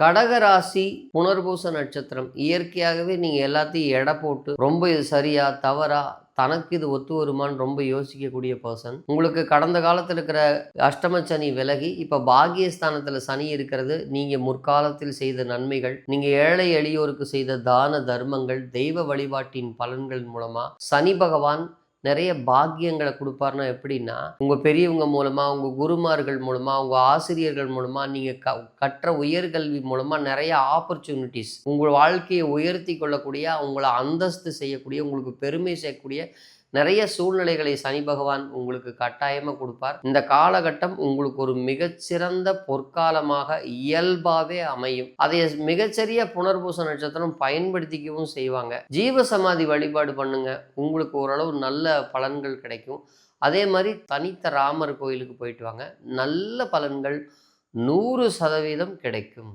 கடகராசி புனர்பூச நட்சத்திரம். இயற்கையாகவே நீங்கள் எல்லாத்தையும் எடை போட்டு ரொம்ப இது சரியா தவறா தனக்கு இது ஒத்து வருமான்னு ரொம்ப யோசிக்கக்கூடிய பர்சன் உங்களுக்கு கடந்த காலத்தில் இருக்கிற அஷ்டம சனி விலகி இப்போ பாகியஸ்தானத்தில் சனி இருக்கிறது. நீங்கள் முற்காலத்தில் செய்த நன்மைகள் நீங்கள் ஏழை எளியோருக்கு செய்த தான தர்மங்கள் தெய்வ வழிபாட்டின் பலன்கள் மூலமாக சனி பகவான் நிறைய பாக்கியங்களை கொடுப்பாருன்னா எப்படின்னா உங்கள் பெரியவங்க மூலமாக உங்கள் குருமார்கள் மூலமாக உங்கள் ஆசிரியர்கள் மூலமாக நீங்கள் க கற்ற உயர்கல்வி மூலமாக நிறைய ஆப்பர்ச்சுனிட்டிஸ் உங்கள் வாழ்க்கையை உயர்த்தி கொள்ளக்கூடிய உங்களை அந்தஸ்து செய்யக்கூடிய உங்களுக்கு பெருமை சேர்க்கக்கூடிய நிறைய சூழ்நிலைகளை சனி பகவான் உங்களுக்கு கட்டாயமாக கொடுப்பார். இந்த காலகட்டம் உங்களுக்கு ஒரு மிகச்சிறந்த பொற்காலமாக இயல்பாகவே அமையும். அதை மிகச்சரிய புனர்பூச நட்சத்திரம் பயன்படுத்திக்கவும் செய்வாங்க. ஜீவ சமாதி வழிபாடு பண்ணுங்க. உங்களுக்கு ஓரளவு நல்ல பலன்கள் கிடைக்கும். அதே மாதிரி தனித்த ராமர் கோயிலுக்கு போயிட்டு வாங்க. நல்ல பலன்கள் நூறு சதவீதம் கிடைக்கும்.